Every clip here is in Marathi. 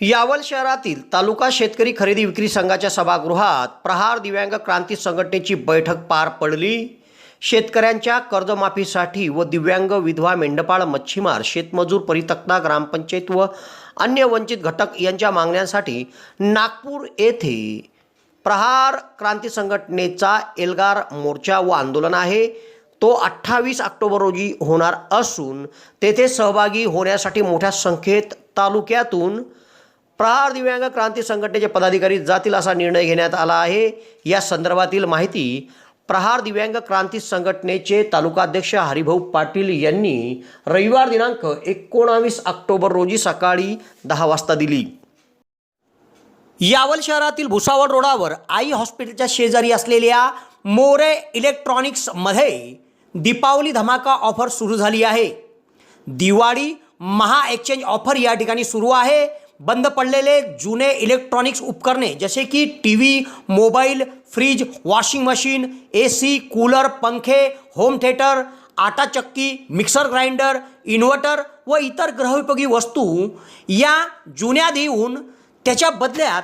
यावल शहरातील तालुका शेतकरी खरेदी विक्री संघाच्या सभागृहात प्रहार दिव्यांग क्रांती संघटनेची बैठक पार पडली. शेतकऱ्यांच्या कर्जमाफीसाठी व दिव्यांग विधवा मेंढपाळ मच्छीमार शेतमजूर परितक्ता ग्रामपंचायत व अन्य वंचित घटक यांच्या मागण्यांसाठी नागपूर येथे प्रहार क्रांती संघटनेचा एल्गार मोर्चा व आंदोलन आहे. तो अठ्ठावीस ऑक्टोबर रोजी होणार असून तेथे सहभागी होण्यासाठी मोठ्या संख्येत तालुक्यातून प्रहार दिव्यांग क्रांती संघटनेचे पदाधिकारी जातील असा निर्णय घेण्यात आला आहे. या संदर्भातील माहिती प्रहार दिव्यांग क्रांती संघटनेचे तालुकाध्यक्ष हरिभाऊ पाटील यांनी रविवार दिनांक एकोणावीस ऑक्टोबर रोजी सकाळी दहा वाजता दिली. यावल शहरातील भुसावळ रोडावर आई हॉस्पिटलच्या शेजारी असलेल्या मोरे इलेक्ट्रॉनिक्समध्ये दीपावली धमाका ऑफर सुरू झाली आहे. दिवाळी महा एक्सचेंज ऑफर या ठिकाणी सुरू आहे. बंद पडलेले जुने इलेक्ट्रॉनिक्स उपकरणे जसे की T V mobile fridge washing machine A C cooler पंखे होम थिएटर आटा चक्की मिक्सर ग्राइंडर इन्व्हर्टर व इतर ग्रहोपयोगी वस्तू या जुन्या देऊन त्याच्या बदल्यात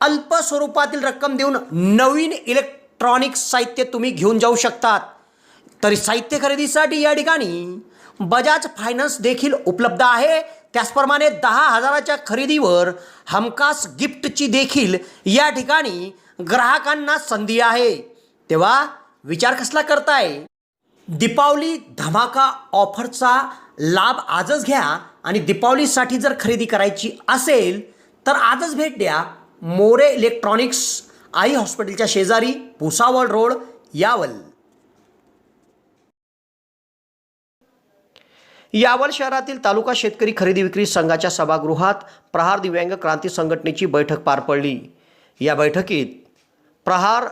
अल्प स्वरूपातील रक्कम देऊन नवीन इलेक्ट्रॉनिक्स साहित्य तुम्ही घेऊन जाऊ शकतात. तरी साहित्य खरेदीसाठी या ठिकाणी बजाज फायनान्स देखील उपलब्ध आहे. त्याचप्रमाणे दहा हजाराच्या खरेदीवर हमखास गिफ्टची देखील या ठिकाणी ग्राहकांना संधी आहे. तेव्हा विचार कसला करताय? दीपावली धमाका ऑफरचा लाभ आजच घ्या आणि दीपावलीसाठी जर खरेदी करायची असेल तर आजच भेट द्या. मोरे इलेक्ट्रॉनिक्स आई हॉस्पिटलच्या शेजारी भुसावळ रोड यावल. यावल शहरातील तालुका शेतकरी खरेदी विक्री संघाच्या सभागृहात प्रहार दिव्यांग क्रांती संघटनेची बैठक पार पडली. या बैठकीत प्रहार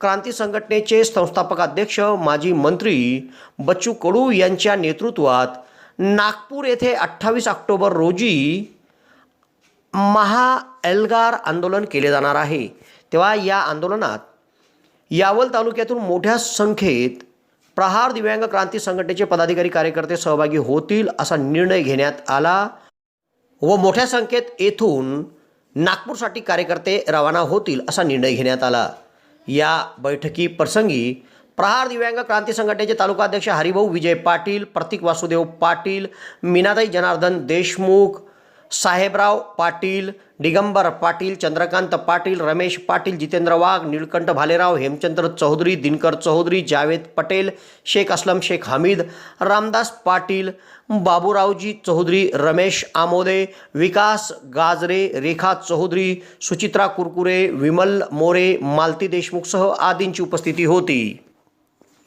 क्रांती संघटनेचे संस्थापक अध्यक्ष माजी मंत्री बच्चू कडू यांच्या नेतृत्वात नागपूर येथे अठ्ठावीस ऑक्टोबर रोजी महा एल्गार आंदोलन केले जाणार आहे. तेव्हा या आंदोलनात यावल तालुक्यातून मोठ्या संख्येत प्रहार दिव्यांग क्रांती संघटनेचे पदाधिकारी कार्यकर्ते सहभागी होतील असा निर्णय घेण्यात आला व मोठ्या संख्येत येथून नागपूरसाठी कार्यकर्ते रवाना होतील असा निर्णय घेण्यात आला. या बैठकी प्रसंगी प्रहार दिव्यांग क्रांती संघटनेचे तालुका अध्यक्ष हरिभाऊ विजय पाटील प्रतीक वासुदेव पाटील मीनाताई जनार्दन देशमुख साहेबराव पाटील दिगंबर पाटील चंद्रकांत पाटील रमेश पाटील जितेंद्र वाघ निळकंठ भालेराव हेमचंद्र चौधरी दिनकर चौधरी जावेद पटेल शेख असलम शेख हमीद रामदास पाटील बाबूरावजी चौधरी रमेश आमोदे विकास गाजरे रेखा चौधरी सुचित्रा कुरकुरे विमल मोरे मालती देशमुखसह आदींची उपस्थिती होती.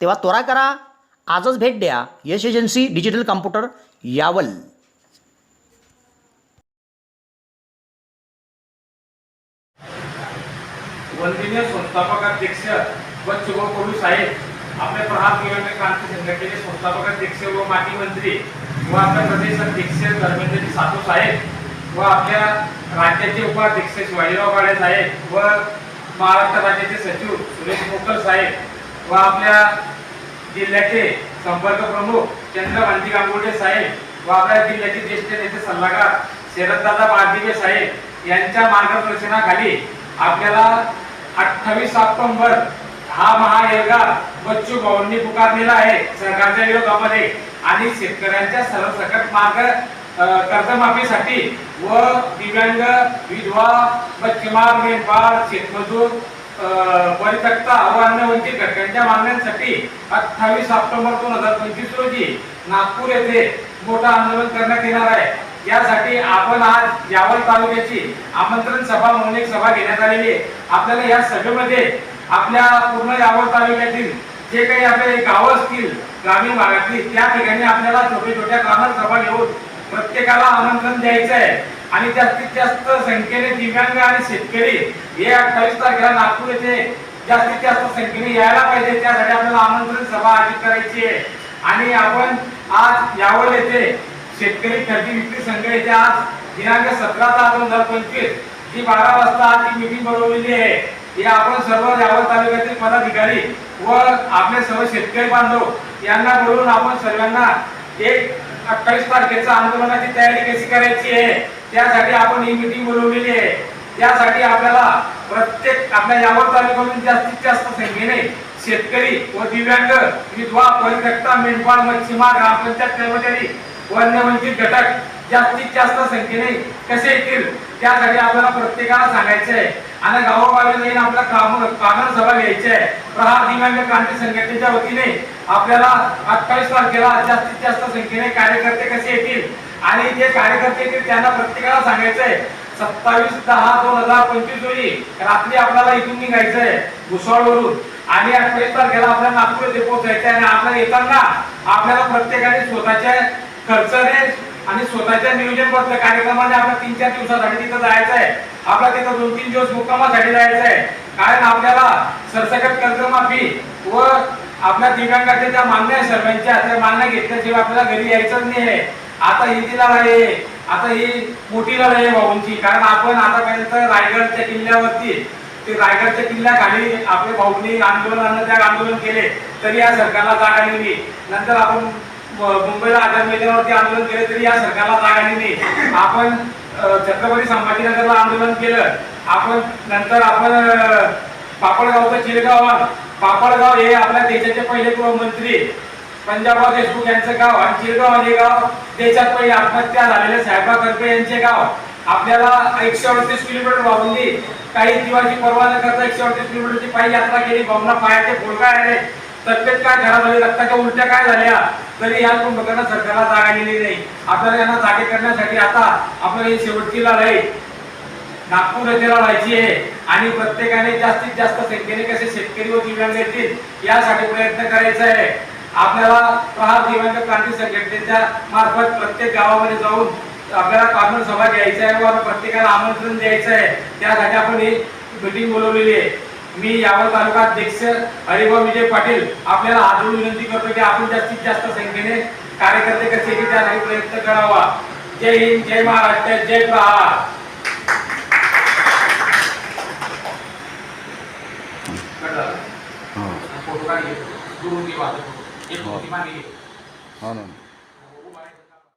तेव्हा त्वरा करा. आजच भेट द्या. Yash agency digital computer Yawal. वंदनीय संस्थापक अध्यक्ष व कडू साहेब आपले प्रहार दिव्यांग क्रांती संघटनेचे संस्थापक अध्यक्ष व माजी मंत्री व आपल्या प्रदेश अध्यक्ष धर्मेंद्रजी सातू साहेब व आपल्या राज्याचे उपाध्यक्ष शिवाजीराव गाडे साहेब व महाराष्ट्र राज्याचे सचिव सुरेश मोकल साहेब व आपल्या जिल्ह्याचे संपर्क प्रमुख चंद्रकांती गांगुर्डे साहेब व आपल्या जिल्ह्याचे ज्येष्ठ नेते सल्लागार शरददादा बारदिवे साहेब यांच्या मार्गदर्शनाखाली आपल्याला अठ्ठावीस ऑक्टोंबर हा महाएल्गार बच्चू भाऊंनी पुकारलेला आहे. सरकारच्या विरोधामध्ये आणि शेतकऱ्यांच्या सरसकट मार्ग कर्जमाफीसाठी व दिव्यांग विधवा मच्छीमार मेंढपाळ शेतमजूर परित्यक्ता व अन्य वंचित घटकांच्या मागण्यांसाठी अठ्ठावीस ऑक्टोबर दोन हजार पंचवीस रोजी नागपूर येथे मोठं आंदोलन करण्यात येणार आहे. यासाठी आपण आज यावल तालुक्याची आमंत्रण सभा म्हणून एक सभा घेण्यात आलेली आहे. आपल्याला या सभेमध्ये आपल्या पूर्ण यावल तालुक्यातील जे काही आपले गावं असतील ग्रामीण भागातील त्या ठिकाणी आपल्याला छोट्या छोट्या कामात सभा घेऊन प्रत्येकाला आमंत्रण द्यायचं आहे आणि जास्तीत जास्त संख्येने दिव्यांग आणि शेतकरी हे अठ्ठावीस तारखेला नागपूर येथे जास्तीत जास्त संख्येने यायला पाहिजे. त्यासाठी आपल्याला आमंत्रण सभा आयोजित करायची आहे. आणि आपण आज यावर येथे शेतकरी खरेदी विक्री संघ येथे आज दिनांक सतरा दहा दोन हजार पंचवीस जी बारा वाजता आज ही मिटिंग बोलवलेली आहे. हे आपण सर्व यावर तालुक्यातील पदाधिकारी व आपले सर्व शेतकरी बांधव यांना बोलवून आपण सर्वांना एक अठ्ठावीस तारखेचा आंदोलनाची तयारी कशी करायची आहे. त्यासाठी आपण ही मिटिंग बोलवलेली आहे. त्यासाठी आपल्याला प्रत्येक आपल्या यावर तालुक्यातून जास्तीत जास्त संख्येने शेतकरी व दिव्यांग विधवा परित्यक्ता मेंढपाळ मच्छीमार ग्रामपंचायत कर्मचारी वन्यवंचित घटक जास्तीत जास्त संख्येने कसे येतील त्यासाठी आपल्याला प्रत्येकाला सांगायचं आहे. आणि गावोगावी जाईन आपल्या काम कामन सभा घ्यायची आहे. प्रहार दिव्यांग क्रांती संघटनेच्या वतीने आपल्याला अठ्ठावीस तारखेला जास्तीत जास्त संख्येने कार्यकर्ते कसे येतील आणि जे कार्यकर्ते येतील त्यांना प्रत्येकाला सांगायचंय सत्तावीस दहा दोन हजार पंचवीस रोजी रात्री आपल्याला इथून निघायचंय आहे भुसावळवरून. आणि अठ्ठावीस तारखेला आपल्याला नागपूर येथे पोहोचायचंय आणि आपल्याला येताना आपल्याला प्रत्येकाने स्वतःच्या खर्चाने आणि स्वतःच्या नियोजनबद्ध कार्यक्रमाने आपल्या तीन चार दिवसासाठी तिथं जायचं आहे आपला तिथं दोन तीन दिवस मुक्कामासाठी जायचं आहे कारण आपल्याला सरसकट कर्जमाफी व आपल्या दिव्यांगाच्या ज्या मान्य आहे सर्वांच्या त्या मान्य घेतल्याशिवाय आपल्याला घरी यायचंच नाही आहे आता ही जी लढाई आहे आता ही मोठी लढाई आहे भाऊंची. कारण आपण आतापर्यंत रायगडच्या किल्ल्यावरती ते रायगडच्या किल्ल्याखाली आपले भाऊंनी आंदोलन त्या आंदोलन केले तरी या सरकारला जागा दिली नंतर आपण मुंबईला आझाद मैदानावरती आंदोलन केले तरी या सरकारला जागा दिली आपण छत्रपती संभाजीनगरला आंदोलन केलं. आपण नंतर आपण पापडगावचं चिरगाव पापडगाव हे आपल्या देशाचे पहिले गृहमंत्री. पंजाबराव देशमुख यांचं गाव आणि चिरगाव आणि गाव त्याच्यात पहिले आत्महत्या झालेले साहेबराव करपे यांचे गाव. आपल्याला एकशे अडतीस किलोमीटर वाहूनली काही दिवाळी परवा न करता एकशे अडतीस किलोमीटरची पायी यात्रा केली. भावना पायाचे फोडका आले? तब्येत काय खराब झाली? रक्ताच्या उलट्या काय झाल्या? तरी या कुंभकर्ण सरकारला जागा दिली नाही. आपल्याला यांना जागे करण्यासाठी आता आपल्याला ही शेवटची लढाई नागपूर येथे लढायची आहे. आणि प्रत्येकाने जास्तीत जास्त संख्येने कसे शेतकरी व दिव्यांग येतील यासाठी प्रयत्न करायचा आहे. आपल्याला प्रहार दिव्यांग क्रांती संघटनेच्या मार्फत प्रत्येक गावामध्ये जाऊन आपल्याला कॉर्नर सभा घ्यायची आहे व प्रत्येकाला आमंत्रण द्यायचं आहे. त्यासाठी आपण ही मिटिंग बोलवलेली आहे. मी यावर तालुका अध्यक्ष हरिभाऊ विजय पाटील आपल्याला जोडून विनंती करतो की आपण जास्तीत जास्त संख्येने कार्यकर्ते कसे की त्यासाठी प्रयत्न करावा. जय हिंद जय महाराष्ट्र जय प्रहार हां. फोटो काढ. गुरु की बात एक